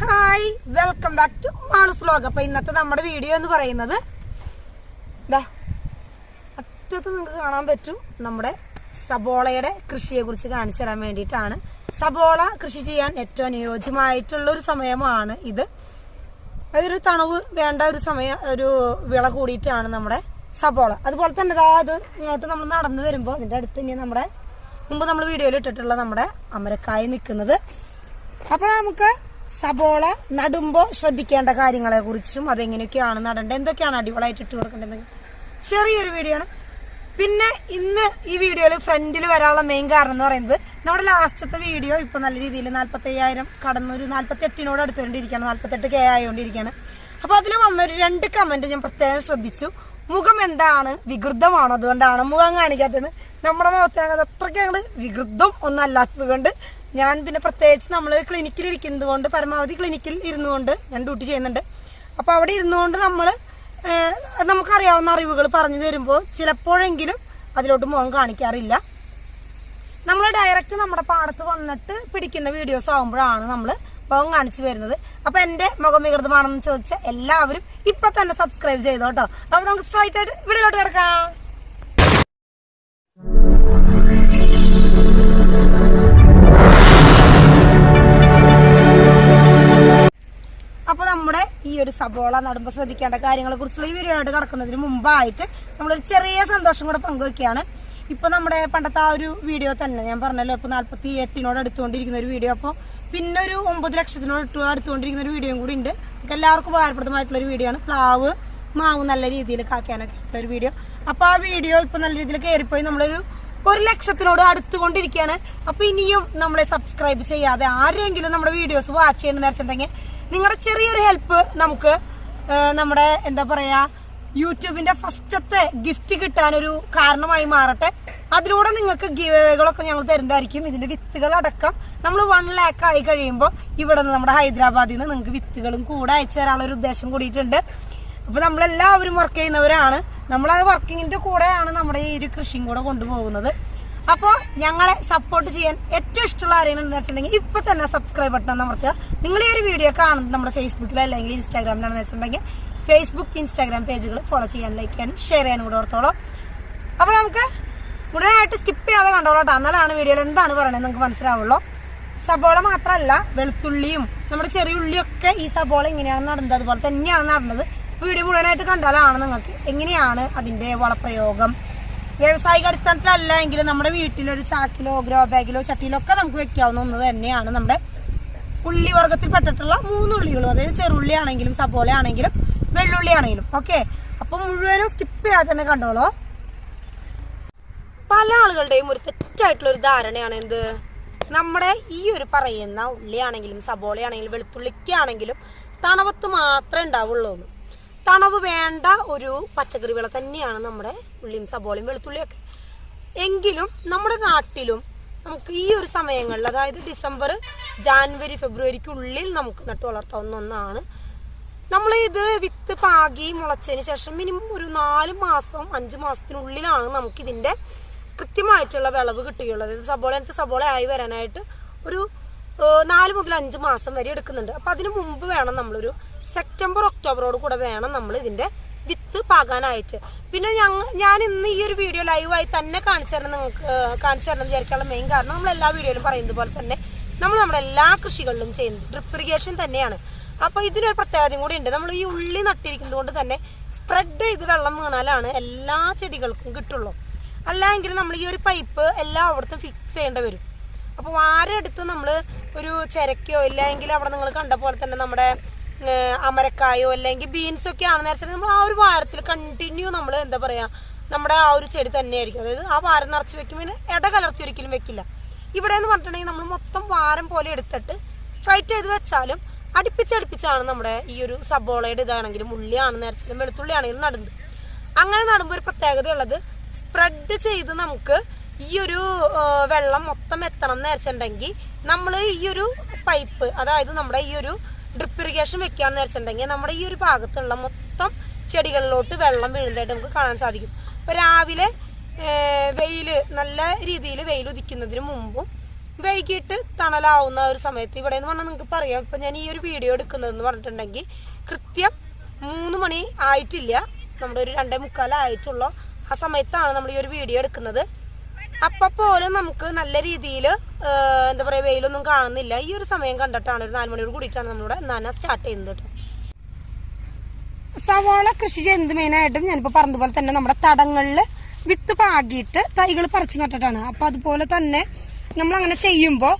Hi welcome back to മാളസ് vlog അപ്പൊ ഇന്നത്തെ നമ്മുടെ വീഡിയോ എന്ന് പറയുന്നത് ദാ അറ്റത്ത് നിങ്ങൾക്ക് കാണാൻ പറ്റും നമ്മുടെ സബോളയുടെ കൃഷിയെ കുറിച്ച് കാണിച്ചു തരാൻ വേണ്ടിയിട്ടാണ്. സബോള കൃഷി ചെയ്യാൻ ഏറ്റവും അനുയോജ്യമായിട്ടുള്ള ഒരു സമയമാണ് ഇത്. അതൊരു തണവ് വേണ്ട ഒരു സമയം ഒരു വിള കൂടിയിട്ടാണ് നമ്മുടെ സബോള. അതുപോലെ തന്നെ ദാ അത് ഇങ്ങോട്ട് നമ്മൾ നടന്നു വരുമ്പോൾ അതിന്റെ അടുത്ത് ഇനി നമ്മുടെ മുമ്പ് നമ്മൾ വീഡിയോയിൽ ഇട്ടിട്ടുള്ള നമ്മുടെ അമരക്കായ നിൽക്കുന്നത് അപ്പൊ നമുക്ക് സബോള നടുമ്പോ ശ്രദ്ധിക്കേണ്ട കാര്യങ്ങളെ കുറിച്ചും അതെങ്ങനെയൊക്കെയാണ് നടേണ്ടത് എന്തൊക്കെയാണ് അടിപൊളിയായിട്ട് ഇട്ട് കൊടുക്കേണ്ടത്? ചെറിയൊരു വീഡിയോ ആണ്. പിന്നെ ഇന്ന് ഈ വീഡിയോയിൽ ഫ്രണ്ടിൽ വരാനുള്ള മെയിൻ കാരണം എന്ന് പറയുന്നത് നമ്മുടെ ലാസ്റ്റത്തെ വീഡിയോ ഇപ്പൊ നല്ല രീതിയിൽ നാല്പത്തി അയ്യായിരം കടന്നൊരു നാല്പത്തി എട്ടിനോട് അടുത്തുകൊണ്ടിരിക്കുകയാണ്. നാല്പത്തെട്ട് കെ ആയോണ്ടിരിക്കുകയാണ്. അപ്പൊ അതിൽ വന്നൊരു രണ്ട് കമന്റ് ഞാൻ പ്രത്യേകം ശ്രദ്ധിച്ചു. മുഖം എന്താണ്? വികൃതമാണോ? അതുകൊണ്ടാണ് മുഖം കാണിക്കാത്തത്. നമ്മുടെ മുഖത്തിനകത്ത് അത്രയ്ക്ക് ഞങ്ങൾ വികൃതം ഒന്നും അല്ലാത്തത് കൊണ്ട് ഞാൻ പിന്നെ പ്രത്യേകിച്ച് നമ്മൾ ക്ലിനിക്കിൽ ഇരിക്കുന്നത് കൊണ്ട് പരമാവധി ക്ലിനിക്കിൽ ഇരുന്നുകൊണ്ട് ഞാൻ ഡ്യൂട്ടി ചെയ്യുന്നുണ്ട്. അപ്പോൾ അവിടെ ഇരുന്നുകൊണ്ട് നമ്മൾ നമുക്കറിയാവുന്ന അറിവുകൾ പറഞ്ഞു തരുമ്പോൾ ചിലപ്പോഴെങ്കിലും അതിലോട്ട് മുഖം കാണിക്കാറില്ല. നമ്മൾ ഡയറക്റ്റ് നമ്മുടെ പാടത്ത് വന്നിട്ട് പിടിക്കുന്ന വീഡിയോസ് ആകുമ്പോഴാണ് നമ്മൾ മുഖം കാണിച്ചു വരുന്നത്. അപ്പൊ എന്റെ മുഖം വികൃതമാണെന്ന് ചോദിച്ച എല്ലാവരും ഇപ്പൊ തന്നെ സബ്സ്ക്രൈബ് ചെയ്തോട്ടോ അപ്പൊ നമുക്ക് സ്ട്രൈറ്റ് ആയിട്ട് വീഡിയോയിലോട്ട് കിടക്കാം. നമ്മുടെ ഈ ഒരു സബോള നടുമ്പോൾ ശ്രദ്ധിക്കേണ്ട കാര്യങ്ങളെ കുറിച്ചുള്ള ഈ വീഡിയോ ആയിട്ട് കിടക്കുന്നതിന് മുമ്പായിട്ട് നമ്മളൊരു ചെറിയ സന്തോഷം കൂടെ പങ്കുവെക്കുകയാണ്. ഇപ്പൊ നമ്മുടെ പണ്ടത്തെ ആ ഒരു വീഡിയോ തന്നെ ഞാൻ പറഞ്ഞല്ലോ ഇപ്പൊ നാല്പത്തി എട്ടിനോട് അടുത്തുകൊണ്ടിരിക്കുന്ന ഒരു വീഡിയോ അപ്പോൾ പിന്നെ ഒരു ഒമ്പത് ലക്ഷത്തിനോട് അടുത്തുകൊണ്ടിരിക്കുന്ന ഒരു വീഡിയോയും കൂടി ഉണ്ട്. എല്ലാവർക്കും ഉപകാരപ്രദമായിട്ടുള്ള ഒരു വീഡിയോ ആണ്. പ്ലാവ് മാവ് നല്ല രീതിയിൽ കാക്കാനൊക്കെ ആയിട്ടുള്ള ഒരു വീഡിയോ അപ്പൊ ആ വീഡിയോ ഇപ്പൊ നല്ല രീതിയിൽ കയറിപ്പോയി. നമ്മളൊരു ഒരു ലക്ഷത്തിനോട് അടുത്തുകൊണ്ടിരിക്കുകയാണ്. അപ്പൊ ഇനിയും നമ്മളെ സബ്സ്ക്രൈബ് ചെയ്യാതെ ആരെങ്കിലും നമ്മുടെ വീഡിയോസ് വാച്ച് ചെയ്യണമെന്ന് വെച്ചിട്ടുണ്ടെങ്കിൽ നിങ്ങളുടെ ചെറിയൊരു ഹെൽപ്പ് നമുക്ക് നമ്മുടെ എന്താ പറയാ യൂട്യൂബിന്റെ ഫസ്റ്റത്തെ ഗിഫ്റ്റ് കിട്ടാൻ ഒരു കാരണമായി മാറട്ടെ. അതിലൂടെ നിങ്ങൾക്ക് ഗിവകളൊക്കെ ഞങ്ങൾ തരുന്നതായിരിക്കും. ഇതിന്റെ വിത്തുകൾ അടക്കം നമ്മൾ വൺ ലാക്ക് ആയി കഴിയുമ്പോൾ ഇവിടെ നിന്ന് നമ്മുടെ ഹൈദരാബാദിൽ നിന്ന് നിങ്ങൾക്ക് വിത്തുകളും കൂടെ അയച്ചു തരാനുള്ള ഒരു ഉദ്ദേശം കൂടിയിട്ടുണ്ട്. അപ്പൊ നമ്മളെല്ലാവരും വർക്ക് ചെയ്യുന്നവരാണ്. നമ്മളത് വർക്കിങ്ങിന്റെ കൂടെയാണ് നമ്മുടെ ഈ ഒരു കൃഷിയും കൂടെ കൊണ്ടുപോകുന്നത്. അപ്പോൾ ഞങ്ങളെ സപ്പോർട്ട് ചെയ്യാൻ ഏറ്റവും ഇഷ്ടമുള്ള ആരെങ്കിലും വെച്ചിട്ടുണ്ടെങ്കിൽ ഇപ്പൊ തന്നെ സബ്സ്ക്രൈബ് ബട്ടൺ അമർത്തുക. നിങ്ങൾ ഈ ഒരു വീഡിയോ കാണുന്നത് നമ്മുടെ ഫേസ്ബുക്കിലോ അല്ലെങ്കിൽ ഇൻസ്റ്റാഗ്രാമിലാണെന്ന് വെച്ചിട്ടുണ്ടെങ്കിൽ ഫേസ്ബുക്ക് ഇൻസ്റ്റാഗ്രാം പേജുകൾ ഫോളോ ചെയ്യാൻ ലൈക്ക് ചെയ്യാനും ഷെയർ ചെയ്യാനും കൂടെ ഓർത്തോളൂ. അപ്പൊ നമുക്ക് മുഴുവനായിട്ട് സ്കിപ്പ് ചെയ്യാതെ കണ്ടോളൂ കേട്ടോ. എന്നാലാണ് വീഡിയോയിൽ എന്താണ് പറയുന്നത് നിങ്ങൾക്ക് മനസ്സിലാവുള്ളൂ. സബോള മാത്രമല്ല വെളുത്തുള്ളിയും നമ്മുടെ ചെറിയ ഉള്ളിയൊക്കെ ഈ സബോള ഇങ്ങനെയാണ് നടന്നത്. അതുപോലെ തന്നെയാണ് നടന്നത്. വീഡിയോ മുഴുവനായിട്ട് കണ്ടാലാണ് നിങ്ങൾക്ക്? എങ്ങനെയാണ് അതിന്റെ വളപ്രയോഗം? വ്യാവസായിക അടിസ്ഥാനത്തിലല്ല എങ്കിലും നമ്മുടെ വീട്ടിലൊരു ചാക്കിലോ ഗ്രോ ബാഗിലോ ചട്ടിയിലോ ഒക്കെ നമുക്ക് വെക്കാവുന്ന ഒന്ന് തന്നെയാണ് നമ്മുടെ ഉള്ളി വർഗത്തിൽപ്പെട്ടിട്ടുള്ള മൂന്ന് ഉള്ളികളും. അതായത് ചെറുള്ളി ആണെങ്കിലും സബോള ആണെങ്കിലും വെള്ളുള്ളി ആണെങ്കിലും. ഓക്കെ അപ്പൊ മുഴുവനും സ്കിപ്പ് ചെയ്യാതെ തന്നെ കണ്ടോളോ. പല ആളുകളുടെയും ഒരു തെറ്റായിട്ടുള്ള ഒരു ധാരണയാണ് എന്ത്? നമ്മുടെ ഈ ഒരു പറയുന്ന ഉള്ളിയാണെങ്കിലും സബോളയാണെങ്കിലും വെളുത്തുള്ളിക്കാണെങ്കിലും തണവത്ത് മാത്രമേ ഉണ്ടാവുള്ളൂ. തണവ് വേണ്ട ഒരു പച്ചക്കറി വിള തന്നെയാണ് നമ്മുടെ ഉള്ളിയും സബോളയും വെളുത്തുള്ളിയൊക്കെ. എങ്കിലും നമ്മുടെ നാട്ടിലും നമുക്ക് ഈ ഒരു സമയങ്ങളിൽ അതായത് ഡിസംബർ ജാനുവരി ഫെബ്രുവരിക്കുള്ളിൽ നമുക്ക് നട്ടു വളർത്താവുന്ന ഒന്നാണ്. നമ്മൾ ഇത് വിത്ത് പാകി മുളച്ചതിന് ശേഷം മിനിമം ഒരു നാല് മാസം അഞ്ച് മാസത്തിനുള്ളിലാണ് നമുക്ക് ഇതിന്റെ കൃത്യമായിട്ടുള്ള വിളവ് കിട്ടുകയുള്ളത്. സബോള അനുസരിച്ച് സബോള ആയി വരാനായിട്ട് ഒരു നാല് മുതൽ അഞ്ച് മാസം വരെ എടുക്കുന്നുണ്ട്. അപ്പൊ അതിനു മുമ്പ് വേണം നമ്മളൊരു സെപ്റ്റംബർ ഒക്ടോബറോട് കൂടെ വേണം നമ്മൾ ഇതിന്റെ വിത്ത് പാകാനായിട്ട്. പിന്നെ ഞങ്ങ ഞാൻ ഇന്ന് ഈ ഒരു വീഡിയോ ലൈവായി തന്നെ കാണിച്ചു തരണം നിങ്ങൾക്ക് കാണിച്ചു തരണം വിചാരിക്കാനുള്ള മെയിൻ കാരണം നമ്മൾ എല്ലാ വീഡിയോയിലും പറയുന്നത് പോലെ തന്നെ നമ്മൾ നമ്മുടെ എല്ലാ കൃഷികളിലും ചെയ്യുന്നത് ഡ്രിപ്പ് ഇറിഗേഷൻ തന്നെയാണ്. അപ്പൊ ഇതിനൊരു പ്രത്യേകതയും കൂടി ഉണ്ട്. നമ്മൾ ഈ ഉള്ളി നട്ടിരിക്കുന്നത് കൊണ്ട് തന്നെ സ്പ്രെഡ് ചെയ്ത് വെള്ളം വീണാലാണ് എല്ലാ ചെടികൾക്കും കിട്ടുള്ളൂ. അല്ലെങ്കിൽ നമ്മൾ ഈ ഒരു പൈപ്പ് എല്ലായിടത്തും ഫിക്സ് ചെയ്യേണ്ടി വരും. അപ്പൊ വാരെടുത്ത് നമ്മൾ ഒരു ചിരക്കയോ ഇല്ലെങ്കിൽ അവിടെ നിങ്ങൾ കണ്ട പോലെ തന്നെ നമ്മുടെ അമരക്കായോ അല്ലെങ്കിൽ ബീൻസ് ഒക്കെ ആണെന്ന് വെച്ചാൽ നമ്മൾ ആ ഒരു വാരത്തിൽ കണ്ടിന്യൂ നമ്മൾ എന്താ പറയാ നമ്മുടെ ആ ഒരു ചെടി തന്നെയായിരിക്കും. അതായത് ആ വാരം നിറച്ച് വെക്കുമ്പോൾ ഇട കലർത്തി ഒരിക്കലും വെക്കില്ല. ഇവിടെ എന്ന് പറഞ്ഞിട്ടുണ്ടെങ്കിൽ നമ്മൾ മൊത്തം വാരം പോലെ എടുത്തിട്ട് സ്ട്രൈറ്റ് ചെയ്ത് വെച്ചാലും അടുപ്പിച്ചടുപ്പിച്ചാണ് നമ്മുടെ ഈ ഒരു സബോളയുടെ ഇതാണെങ്കിലും ഉള്ളിയാണെന്ന് വെച്ചാലും വെളുത്തുള്ളി ആണെങ്കിലും നടുന്നത്. അങ്ങനെ നടുമ്പോൾ ഒരു പ്രത്യേകതയുള്ളത് സ്പ്രെഡ് ചെയ്ത് നമുക്ക് ഈ ഒരു വെള്ളം മൊത്തം എത്തണം എന്ന് വെച്ചിട്ടുണ്ടെങ്കിൽ നമ്മൾ ഈ ഒരു പൈപ്പ് അതായത് നമ്മുടെ ഈ ഒരു ഡ്രിപ്പ് ഇറിഗേഷൻ വെക്കാന്ന് വെച്ചിട്ടുണ്ടെങ്കിൽ നമ്മുടെ ഈ ഒരു ഭാഗത്തുള്ള മൊത്തം ചെടികളിലോട്ട് വെള്ളം വീഴുന്നതായിട്ട് നമുക്ക് കാണാൻ സാധിക്കും. ഇപ്പൊ രാവിലെ വെയിൽ നല്ല രീതിയിൽ വെയിൽ ഉദിക്കുന്നതിന് മുമ്പും വൈകിട്ട് തണലാവുന്ന ഒരു സമയത്ത് ഇവിടെ എന്ന് പറഞ്ഞാൽ നിങ്ങൾക്ക് പറയാം. ഇപ്പൊ ഞാൻ ഈ ഒരു വീഡിയോ എടുക്കുന്നതെന്ന് പറഞ്ഞിട്ടുണ്ടെങ്കിൽ കൃത്യം മൂന്ന് മണി ആയിട്ടില്ല. നമ്മുടെ ഒരു രണ്ടേ മുക്കാലായിട്ടുള്ള ആ സമയത്താണ് നമ്മൾ ഈ ഒരു വീഡിയോ എടുക്കുന്നത്. അപ്പൊ പോലും നമുക്ക് നല്ല രീതിയിൽ എന്താ പറയാ വെയിലൊന്നും കാണുന്നില്ല. ഈ ഒരു സമയം കണ്ടിട്ടാണ് ഒരു നാല് മണിയോട് കൂടിയിട്ടാണ് നമ്മുടെ നന സ്റ്റാർട്ട് ചെയ്യുന്നത് സവാള കൃഷി ചെയ്യുന്നത് മെയിനായിട്ടും ഞാനിപ്പോ പറഞ്ഞതുപോലെ തന്നെ നമ്മുടെ തടങ്ങളിൽ വിത്ത് പാകിയിട്ട് തൈകൾ പറിച്ചു നട്ടിട്ടാണ്. അപ്പൊ അതുപോലെ തന്നെ നമ്മൾ അങ്ങനെ ചെയ്യുമ്പോൾ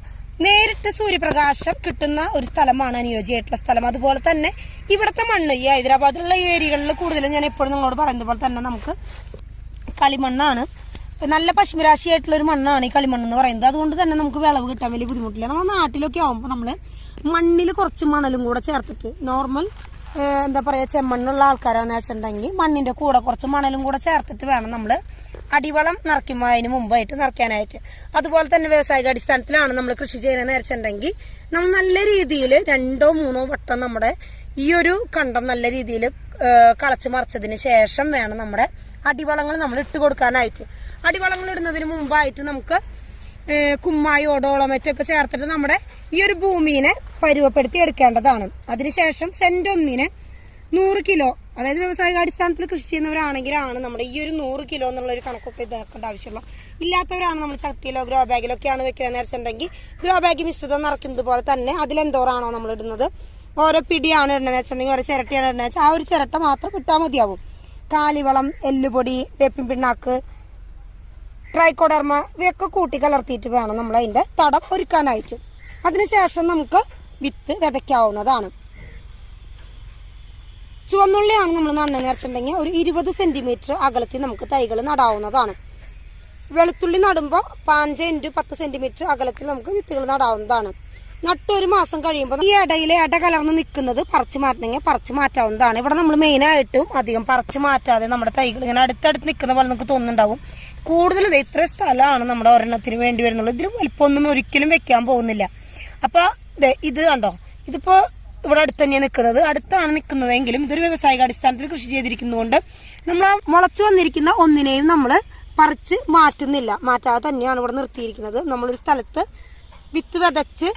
നേരിട്ട് സൂര്യപ്രകാശം കിട്ടുന്ന ഒരു സ്ഥലമാണ് അനുയോജ്യമായിട്ടുള്ള സ്ഥലം. അതുപോലെ തന്നെ ഇവിടുത്തെ മണ്ണ് ഈ ഹൈദരാബാദിലുള്ള ഏരിയകളിൽ കൂടുതലും ഞാൻ എപ്പോഴും നിങ്ങളോട് പറയുന്നത് പോലെ തന്നെ നമുക്ക് കളിമണ്ണാണ്. നല്ല പശ്മിരാശിയായിട്ടുള്ള ഒരു മണ്ണാണ് ഈ കളിമണ്ണ് എന്ന് പറയുന്നത്. അതുകൊണ്ട് തന്നെ നമുക്ക് വിളവ് കിട്ടാൻ വലിയ ബുദ്ധിമുട്ടില്ല. നമ്മുടെ നാട്ടിലൊക്കെ ആവുമ്പോൾ നമ്മൾ മണ്ണിൽ കുറച്ച് മണലും കൂടെ ചേർത്തിട്ട് നോർമൽ എന്താ പറയാ ചെമ്മണ്ണുള്ള ആൾക്കാരാന്ന് വെച്ചിട്ടുണ്ടെങ്കിൽ മണ്ണിന്റെ കൂടെ കുറച്ച് മണലും കൂടെ ചേർത്തിട്ട് വേണം നമ്മൾ അടിവളം നിറയ്ക്കുമ്പോൾ അതിന് മുമ്പായിട്ട് നിറയ്ക്കാനായിട്ട്. അതുപോലെ തന്നെ വ്യവസായിക അടിസ്ഥാനത്തിലാണ് നമ്മൾ കൃഷി ചെയ്യണമെന്ന് വെച്ചിട്ടുണ്ടെങ്കിൽ നമ്മൾ നല്ല രീതിയിൽ രണ്ടോ മൂന്നോ വട്ടം നമ്മുടെ ഈ ഒരു കണ്ടം നല്ല രീതിയിൽ കളച്ച് മറിച്ചതിന് ശേഷം വേണം നമ്മുടെ അടിവളങ്ങൾ നമ്മൾ ഇട്ട് കൊടുക്കാനായിട്ട്. അടിവളങ്ങൾ ഇടുന്നതിന് മുമ്പായിട്ട് നമുക്ക് കുമ്മായി ഓടോളമറ്റൊക്കെ ചേർത്തിട്ട് നമ്മുടെ ഈ ഒരു ഭൂമിനെ പരുവപ്പെടുത്തി എടുക്കേണ്ടതാണ്. അതിനുശേഷം സെന്റ് ഒന്നിന് നൂറ് കിലോ അതായത് വ്യവസായിക അടിസ്ഥാനത്തിൽ കൃഷി ചെയ്യുന്നവരാണെങ്കിലാണ് നമ്മുടെ ഈ ഒരു നൂറ് കിലോ എന്നുള്ള ഒരു കണക്കൊക്കെ ഇതാക്കേണ്ട ആവശ്യമുള്ള. ഇല്ലാത്തവരാണ് നമ്മൾ ചട്ടിയിലോ ഗ്രോ ബാഗിലൊക്കെയാണ് വെക്കുന്നത് വെച്ചിട്ടുണ്ടെങ്കിൽ ഗ്രോ ബാഗ് മിശ്രിതം നിറയ്ക്കുന്നത് പോലെ തന്നെ അതിലെന്തോറാണോ നമ്മൾ ഇടുന്നത്. ഓരോ പിടിയാണ് ഇടുന്നത് വെച്ചിട്ടുണ്ടെങ്കിൽ ഓരോ ചിരട്ടയാണ് ഇടുന്നത് വെച്ചാൽ ആ ഒരു ചിരട്ട മാത്രം ഇട്ടാൽ മതിയാവും. കാലിവളം എല്ലുപൊടി വേപ്പിൻ പിണ്ണാക്ക് ട്രൈക്കോഡർമ ഇവയൊക്കെ കൂട്ടി കലർത്തിയിട്ട് വേണം നമ്മൾ അതിന്റെ തടം ഒരുക്കാനായിട്ട്. അതിനുശേഷം നമുക്ക് വിത്ത് വിതയ്ക്കാവുന്നതാണ്. ചുവന്നുള്ളിയാണ് നമ്മൾ നടുന്നതെന്ന് വെച്ചിട്ടുണ്ടെങ്കിൽ ഒരു ഇരുപത് സെന്റിമീറ്റർ അകലത്തിൽ നമുക്ക് തൈകൾ നടാവുന്നതാണ്. വെളുത്തുള്ളി നടുമ്പോൾ പാഞ്ച് ഇന്റു പത്ത് സെന്റിമീറ്റർ അകലത്തിൽ നമുക്ക് വിത്തുകൾ നടാവുന്നതാണ്. നട്ടൊരു മാസം കഴിയുമ്പോൾ ഈ ഇടയിലെ ഇട കലർന്ന് നിൽക്കുന്നത് പറിച്ചു മാറ്റണമെങ്കിൽ പറിച്ചു മാറ്റാവുന്നതാണ്. ഇവിടെ നമ്മൾ മെയിനായിട്ടും അധികം പറിച്ചു മാറ്റാതെ നമ്മുടെ തൈകൾ ഇങ്ങനെ അടുത്തടുത്ത് നിൽക്കുന്ന പോലെ നമുക്ക് തോന്നുന്നുണ്ടാവും. കൂടുതൽ ദേ ഇത്ര സ്ഥലമാണ് നമ്മുടെ ഒരെണ്ണത്തിന് വേണ്ടി വരുന്നുള്ളൂ. ഇതിൽ വലിപ്പമൊന്നും ഒരിക്കലും വെക്കാൻ പോകുന്നില്ല. അപ്പൊ ദേ ഇത് കണ്ടോ? ഇതിപ്പോ ഇവിടെ അടുത്ത് തന്നെയാണ് നിൽക്കുന്നത്. അടുത്താണ് നിൽക്കുന്നതെങ്കിലും ഇതൊരു വ്യവസായിക അടിസ്ഥാനത്തിൽ കൃഷി ചെയ്തിരിക്കുന്നതുകൊണ്ട് നമ്മൾ ആ മുളച്ചു വന്നിരിക്കുന്ന ഒന്നിനെയും നമ്മൾ പറിച്ച് മാറ്റുന്നില്ല. മാറ്റാതെ തന്നെയാണ് ഇവിടെ നിർത്തിയിരിക്കുന്നത്. നമ്മളൊരു സ്ഥലത്ത് വിത്ത് വിതച്ച്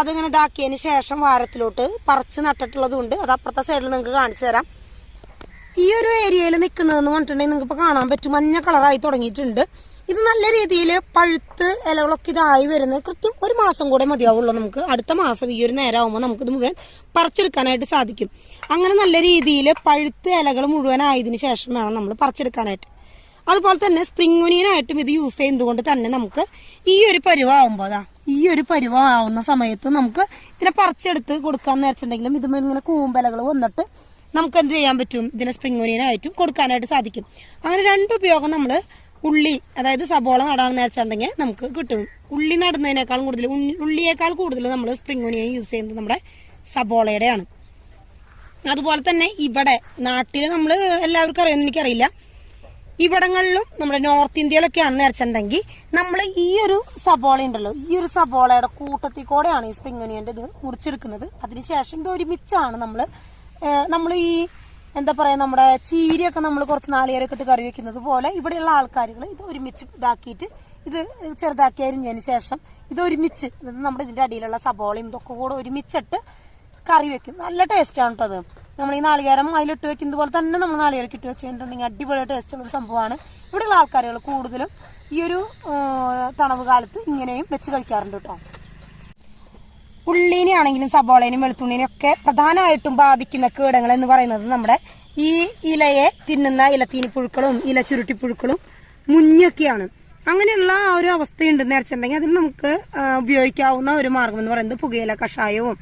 അതിങ്ങനെ ഇതാക്കിയതിന് ശേഷം വാരത്തിലോട്ട് പറിച്ച് നട്ടിട്ടുള്ളത് കൊണ്ട് അത് അപ്പുറത്തെ സൈഡിൽ നിങ്ങൾക്ക് കാണിച്ചു തരാം. ഈ ഒരു ഏരിയയിൽ നിൽക്കുന്നതെന്ന് പറഞ്ഞിട്ടുണ്ടെങ്കിൽ നിങ്ങൾക്ക് ഇപ്പോൾ കാണാൻ പറ്റും. മഞ്ഞ കളറായി തുടങ്ങിയിട്ടുണ്ട്. ഇത് നല്ല രീതിയിൽ പഴുത്ത് ഇലകളൊക്കെ ഇതായി വരുന്നത് കൃത്യം ഒരു മാസം കൂടെ മതിയാവുള്ളൂ നമുക്ക്. അടുത്ത മാസം ഈ ഒരു നേരം ആകുമ്പോൾ നമുക്കിത് മുഴുവൻ പറിച്ചെടുക്കാനായിട്ട് സാധിക്കും. അങ്ങനെ നല്ല രീതിയിൽ പഴുത്ത് ഇലകൾ മുഴുവൻ മുഴുവനായതിനു ശേഷം വേണം നമ്മൾ പറിച്ചെടുക്കാനായിട്ട്. അതുപോലെ തന്നെ സ്പ്രിംഗ് ഒനിയനായിട്ടും ഇത് യൂസ് ചെയ്യുന്നതുകൊണ്ട് തന്നെ നമുക്ക് ഈ ഒരു പരുവാകുമ്പോൾ അതാ ഈ ഒരു പരുവാകുന്ന സമയത്ത് നമുക്ക് ഇതിനെ പറിച്ചെടുത്ത് കൊടുക്കാന്ന് വെച്ചിട്ടുണ്ടെങ്കിലും ഇതുമ്പോൾ ഇങ്ങനെ കൂമ്പലകൾ വന്നിട്ട് നമുക്ക് എന്ത് ചെയ്യാൻ പറ്റും? ഇതിനെ സ്പ്രിംഗ് ഒനിയനായിട്ടും കൊടുക്കാനായിട്ട് സാധിക്കും. അങ്ങനെ രണ്ട് ഉപയോഗം നമ്മൾ ഉള്ളി അതായത് സബോള നടാൻ വെച്ചിട്ടുണ്ടെങ്കിൽ നമുക്ക് കിട്ടും. ഉള്ളി നടുന്നതിനേക്കാളും കൂടുതൽ ഉള്ളിയേക്കാൾ കൂടുതൽ നമ്മൾ സ്പ്രിംഗ് ഒനിയൻ യൂസ് ചെയ്യുന്നത് നമ്മുടെ സബോളയുടെയാണ്. അതുപോലെ തന്നെ ഇവിടെ നാട്ടിൽ നമ്മൾ എല്ലാവർക്കും അറിയുമെന്ന് എനിക്കറിയില്ല. ഇവിടങ്ങളിലും നമ്മുടെ നോർത്ത് ഇന്ത്യയിലൊക്കെ ആണെന്ന് വെച്ചിട്ടുണ്ടെങ്കിൽ നമ്മൾ ഈ ഒരു സബോള ഉണ്ടല്ലോ ഈ ഒരു സബോളയുടെ കൂട്ടത്തിൽ കൂടെയാണ് ഈ സ്പ്രിംഗ് ഒനിയന്റെ ഇത് മുറിച്ചെടുക്കുന്നത്. അതിനുശേഷം ഇത് ഒരുമിച്ചാണ് നമ്മൾ നമ്മൾ ഈ എന്താ പറയാ നമ്മുടെ ചീരയൊക്കെ നമ്മൾ കുറച്ച് നാളികേരൊക്കെ ഇട്ട് കറി വെക്കുന്നത് പോലെ ഇവിടെയുള്ള ആൾക്കാരുകൾ ഇത് ഒരുമിച്ച് ഇതാക്കിയിട്ട് ഇത് ചെറുതാക്കി അരിഞ്ഞതിന് ശേഷം ഇത് ഒരുമിച്ച് നമ്മുടെ ഇതിന്റെ അടിയിലുള്ള സബോളയും ഇതൊക്കെ കൂടെ ഒരുമിച്ചിട്ട് കറി വെക്കും. നല്ല ടേസ്റ്റ് ആണ് കേട്ടോ അത്. നമ്മൾ ഈ നാളികേരം അതിലിട്ട് വെക്കുന്നത് പോലെ തന്നെ നമ്മൾ നാളികേരം ഇട്ട് വെച്ചിട്ടുണ്ടെങ്കിൽ അടിപൊളി ടേസ്റ്റ് ഉള്ള ഒരു സംഭവമാണ്. ഇവിടെയുള്ള ആൾക്കാരുകൾ കൂടുതലും ഈ ഒരു തണവ് കാലത്ത് ഇങ്ങനെയും വെച്ച് കഴിക്കാറുണ്ട് കേട്ടോ ഉള്ളീനെ ആണെങ്കിലും സബോളേനും വെളുത്തുള്ളിനെയും ഒക്കെ പ്രധാനമായിട്ടും ബാധിക്കുന്ന കീടങ്ങൾ എന്ന് പറയുന്നത് നമ്മുടെ ഈ ഇലയെ തിന്നുന്ന ഇലത്തീനി പുഴുക്കളും ഇല ചുരുട്ടി പുഴുക്കളും മുഞ്ഞൊക്കെയാണ്. അങ്ങനെയുള്ള ആ ഒരു അവസ്ഥയുണ്ട് നേരച്ചിട്ടുണ്ടെങ്കിൽ അതിന് നമുക്ക് ഉപയോഗിക്കാവുന്ന ഒരു മാർഗം എന്ന് പറയുന്നത് പുകയില കഷായവും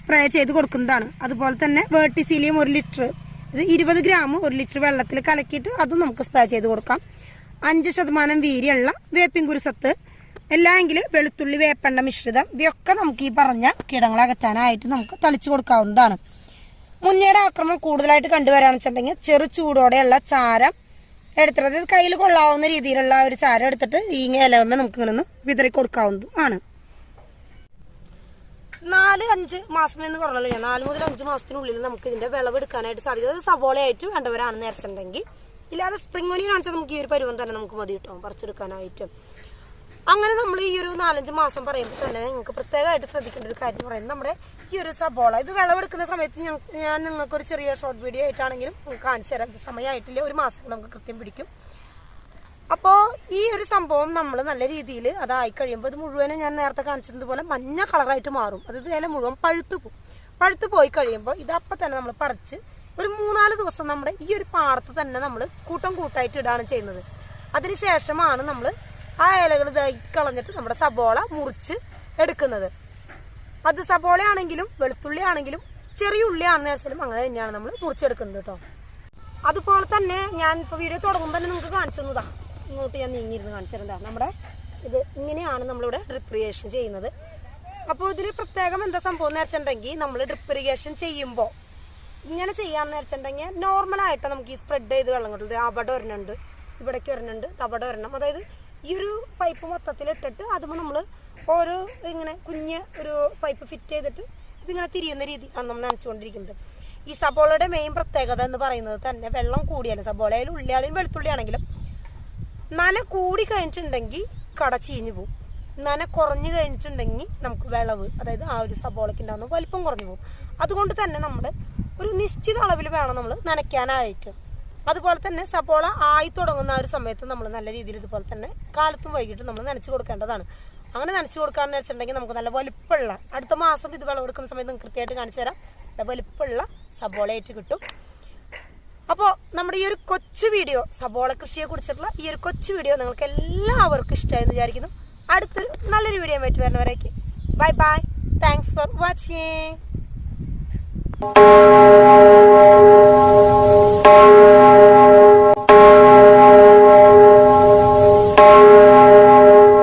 സ്പ്രേ ചെയ്ത് കൊടുക്കുന്നതാണ്. അതുപോലെ തന്നെ വേർട്ടിസീലിയം ഒരു ലിറ്റർ ഇത് ഇരുപത് ഗ്രാം ഒരു ലിറ്റർ വെള്ളത്തിൽ കലക്കിയിട്ട് അതും നമുക്ക് സ്പ്രേ ചെയ്ത് കൊടുക്കാം. അഞ്ച് ശതമാനം വീര്യമുള്ള വേപ്പിൻ കുരുസത്ത് എല്ലാമെങ്കിലും വെളുത്തുള്ളി വേപ്പെണ്ണ മിശ്രിതം ഇവയൊക്കെ നമുക്ക് ഈ പറഞ്ഞ കീടങ്ങളെ അകറ്റാനായിട്ട് നമുക്ക് തളിച്ചു കൊടുക്കാവുന്നതാണ്. മുന്നേടെ ആക്രമണം കൂടുതലായിട്ട് കണ്ടുവരാന്ന് വെച്ചിട്ടുണ്ടെങ്കിൽ ചെറു ചൂടോടെയുള്ള ചാരം എടുത്തിട്ട് അതായത് കയ്യിൽ കൊള്ളാവുന്ന രീതിയിലുള്ള ഒരു ചാരം എടുത്തിട്ട് ഈ ഇലവമ്മ നമുക്ക് ഇങ്ങനെ ഒന്ന് വിതറി കൊടുക്കാവുന്നതും ആണ് നാല് അഞ്ച് മാസം എന്ന് പറഞ്ഞല്ലോ നാല് മുതൽ അഞ്ച് മാസത്തിനുള്ളിൽ നമുക്ക് ഇതിന്റെ വിളവെടുക്കാനായിട്ട് സാധിക്കും. അത് സബോളയായിട്ട് വേണ്ടവരാണെന്ന് നേരിച്ചിട്ടുണ്ടെങ്കിൽ ഇല്ലാതെ സ്പ്രിംഗ് ഒലി കാണിച്ചാൽ നമുക്ക് ഈ ഒരു പരുവം തന്നെ നമുക്ക് മതി കിട്ടും പറിച്ചെടുക്കാനായിട്ട്. അങ്ങനെ നമ്മൾ ഈ ഒരു നാലഞ്ച് മാസം പറയുമ്പോൾ തന്നെ നിങ്ങൾക്ക് പ്രത്യേകമായിട്ട് ശ്രദ്ധിക്കേണ്ട ഒരു കാര്യം പറയുന്നത് നമ്മുടെ ഈ ഒരു സബോള. ഇത് വിളവെടുക്കുന്ന സമയത്ത് ഞാൻ നിങ്ങൾക്കൊരു ചെറിയ ഷോർട്ട് വീഡിയോ ആയിട്ടാണെങ്കിലും കാണിച്ചു തരാം. സമയമായിട്ടില്ല ഒരു മാസം നമുക്ക് കൃത്യം പിടിക്കും. അപ്പോൾ ഈ ഒരു സംഭവം നമ്മൾ നല്ല രീതിയിൽ അതായി കഴിയുമ്പോൾ ഇത് മുഴുവനും ഞാൻ നേരത്തെ കാണിച്ചതുപോലെ മഞ്ഞ കളറായിട്ട് മാറും. അത് ഇല മുഴുവൻ പഴുത്തു പോകും പഴുത്തു പോയി കഴിയുമ്പോൾ ഇത് തന്നെ നമ്മൾ പറിച്ച് ഒരു മൂന്നാൽ ദിവസം നമ്മുടെ ഈ ഒരു പാടത്ത് തന്നെ നമ്മൾ കൂട്ടം കൂട്ടായിട്ട് ഇടാണ് ചെയ്യുന്നത്. അതിനുശേഷമാണ് നമ്മൾ ആ ഇലകൾ കളഞ്ഞിട്ട് നമ്മുടെ സബോള മുറിച്ച് എടുക്കുന്നത്. അത് സബോള ആണെങ്കിലും വെളുത്തുള്ളി ആണെങ്കിലും ചെറിയ ഉള്ളി ആണെന്ന് വെച്ചാലും അങ്ങനെ തന്നെയാണ് നമ്മൾ മുറിച്ചെടുക്കുന്നത് കേട്ടോ അതുപോലെ തന്നെ ഞാൻ ഇപ്പോൾ വീഡിയോ തുടങ്ങുമ്പോൾ തന്നെ നിങ്ങൾക്ക് കാണിച്ചു തന്നതാ. ഇങ്ങോട്ട് ഞാൻ നീങ്ങിയിരുന്ന് കാണിച്ചിരുന്നതാ നമ്മുടെ ഇത് ഇങ്ങനെയാണ് നമ്മളിവിടെ ഡ്രിപ്പ് ഇറിഗേഷൻ ചെയ്യുന്നത്. അപ്പോൾ ഇതിൽ പ്രത്യേകം എന്താ സംഭവം എന്ന് വെച്ചിട്ടുണ്ടെങ്കിൽ നമ്മൾ ഡ്രിപ്പ് ഇറിഗേഷൻ ചെയ്യുമ്പോൾ ഇങ്ങനെ ചെയ്യാന്ന് വെച്ചിട്ടുണ്ടെങ്കിൽ നോർമലായിട്ട് നമുക്ക് ഈ സ്പ്രെഡ് ചെയ്ത് വെള്ളം കിട്ടുന്നത് അവിടെ ഒരെണ്ണുണ്ട് ഇവിടേക്ക് ഒരെണ്ണുണ്ട് അവിടെ ഒരെണ്ണം. അതായത് ഈ ഒരു പൈപ്പ് മൊത്തത്തിൽ ഇട്ടിട്ട് അതുമ്പോൾ നമ്മൾ ഓരോ ഇങ്ങനെ കുഞ്ഞ് ഒരു പൈപ്പ് ഫിറ്റ് ചെയ്തിട്ട് ഇതിങ്ങനെ തിരിയുന്ന രീതിയാണ് നമ്മൾ നനച്ചുകൊണ്ടിരിക്കുന്നത്. ഈ സബോളയുടെ മെയിൻ പ്രത്യേകത എന്ന് പറയുന്നത് തന്നെ വെള്ളം കൂടിയാലും സബോളയിൽ ഉള്ളിയാലും വെളുത്തുള്ളിയാണെങ്കിലും നന കൂടി കഴിഞ്ഞിട്ടുണ്ടെങ്കിൽ കട ചീഞ്ഞു പോകും നന കുറഞ്ഞു കഴിഞ്ഞിട്ടുണ്ടെങ്കിൽ നമുക്ക് വിളവ് അതായത് ആ ഒരു സബോളയ്ക്ക് ഉണ്ടാകുന്ന വലിപ്പം കുറഞ്ഞു പോകും അതുകൊണ്ട് തന്നെ നമ്മൾ ഒരു നിശ്ചിത അളവിൽ വേണം നമ്മൾ നനയ്ക്കാനായിട്ട് അതുപോലെ തന്നെ സപ്പോള ആയി തുടങ്ങുന്ന ഒരു സമയത്ത് നമ്മൾ നല്ല രീതിയിൽ ഇതുപോലെ തന്നെ കാലത്തും വൈകിട്ടും നമ്മൾ നനച്ചു കൊടുക്കേണ്ടതാണ്. അങ്ങനെ നനച്ചു കൊടുക്കാന്ന് വെച്ചിട്ടുണ്ടെങ്കിൽ നമുക്ക് നല്ല വലിപ്പമുള്ള അടുത്ത മാസം ഇത് വിളവെടുക്കുന്ന സമയത്ത് കൃത്യമായിട്ട് കാണിച്ചു തരാം. നല്ല വലിപ്പമുള്ള സബോളയായിട്ട് കിട്ടും. അപ്പോൾ നമ്മുടെ ഈ ഒരു കൊച്ചു വീഡിയോ സബോള കൃഷിയെ കുറിച്ചിട്ടുള്ള ഈ ഒരു കൊച്ചു വീഡിയോ നിങ്ങൾക്ക് എല്ലാവർക്കും ഇഷ്ടമായെന്ന് വിചാരിക്കുന്നു. അടുത്തൊരു നല്ലൊരു വീഡിയോ ആയിട്ട് വരുന്നവരേക്ക് bye bye thanks for watching